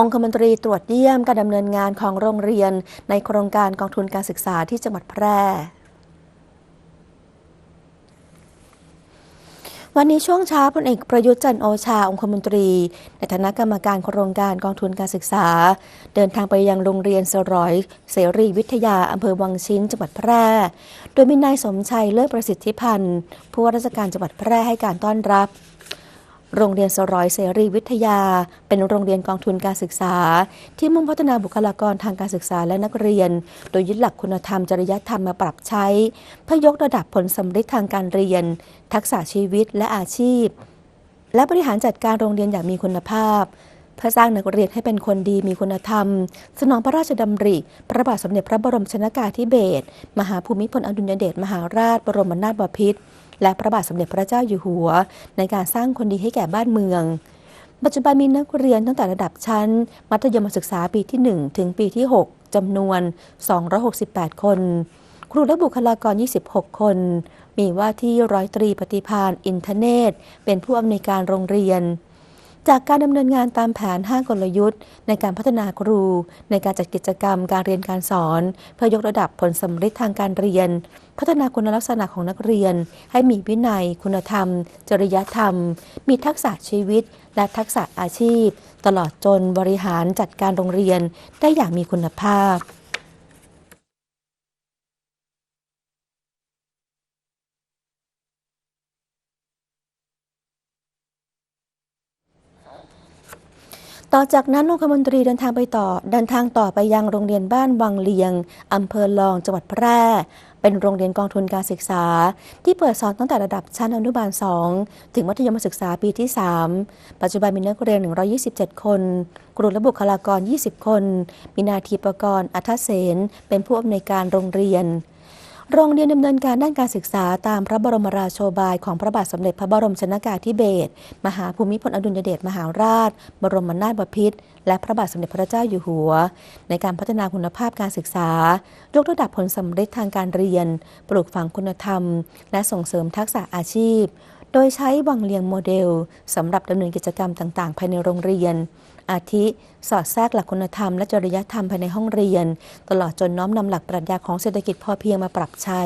องคมนตรีตรวจเยี่ยมการดำเนินงานของโรงเรียน ในโครงการกองทุนการศึกษาที่จังหวัดแพร่วันนี้ช่วงเช้าพลเอกประยุทธ์จันทร์โอชาองคมนตรี ในฐานะกรรมการโครงการกองทุนการศึกษา เดินทางไปยังโรงเรียนสรอย เสรีวิทยาอำเภอวังชิ้นจังหวัดแพร่ โดยมีนายสมชัยเลิศประสิทธิพันธ์ผู้ว่าราชการจังหวัดแพร่ให้การต้อนรับ โรงเรียนสรอยเสรีวิทยา เป็นโรงเรียนกองทุนการศึกษา ที่มุ่งพัฒนาบุคลากรทางการศึกษาและนักเรียน โดยยึดหลักคุณธรรมจริยธรรมมาปรับใช้ เพื่อยกระดับผลสำเร็จทางการเรียน ทักษะชีวิตและอาชีพ และบริหารจัดการโรงเรียนอย่างมีคุณภาพเพื่อสร้างนักเรียนให้เป็นคนดีมีคุณธรรม สนองพระราชดำริ พระบาทสมเด็จพระบรมชนากาธิเบศรมหาภูมิพลอดุลยเดชมหาราชบรมนาถบพิตร และพระบาทสมเด็จพระเจ้าอยู่หัว ในการสร้างคนดีให้แก่บ้านเมือง ปัจจุบันมีนักเรียนตั้งแต่ระดับชั้น มัธยมศึกษาปีที่ 1 ถึงปีที่ 6จำนวน 268 คน ครูและบุคลากร 26 คน มีว่าที่ร้อยตรีปฏิพานอินทเนตเป็นผู้อำนวยการโรงเรียน จากการดำเนินงานตามแผน 5 กลยุทธ์ ในการพัฒนาครู ในการจัดกิจกรรมการเรียนการสอน เพื่อยกระดับผลสำเร็จทางการเรียน พัฒนาคุณลักษณะของนักเรียน ให้มีวินัย คุณธรรม จริยธรรม มีทักษะชีวิต และทักษะอาชีพ ตลอดจนบริหารจัดการโรงเรียนได้อย่างมีคุณภาพ ต่อจากนั้นองคมนตรีเดินทางไปต่อเดินทางต่อไปยังโรงเรียนบ้านวังเลียงอำเภอลองจังหวัดแพร่ เป็นโรงเรียนกองทุนการศึกษา ที่เปิดสอนตั้งแต่ระดับชั้นอนุบาล 2 ถึงมัธยมศึกษาปีที่ 3 ปัจจุบันมีนักเรียน 127 คนครูและบุคลากร 20 คน มีนาทีประกรณ์อัทเสนเป็นผู้อำนวยการโรงเรียน โรงเรียนดำเนินการด้านการศึกษาตามพระบรมราโชบายของพระบาทสมเด็จพระบรมชนากาธิเบศรมหาภูมิพลอดุลยเดชมหาราช บรมนาถบพิตรและพระบาทสมเด็จพระเจ้าอยู่หัว ในการพัฒนาคุณภาพการศึกษา ยกระดับผลสำเร็จทางการเรียน ปลูกฝังคุณธรรม และส่งเสริมทักษะอาชีพ โดยใช้วังเลียงโมเดลสำหรับดำเนินกิจกรรมต่าง ๆ ภายในโรงเรียน อาทิ สอดแทรกหลักคุณธรรมและจริยธรรมภายในห้องเรียน ตลอดจนน้อมนำหลักปรัชญาของเศรษฐกิจพอเพียงมาปรับใช้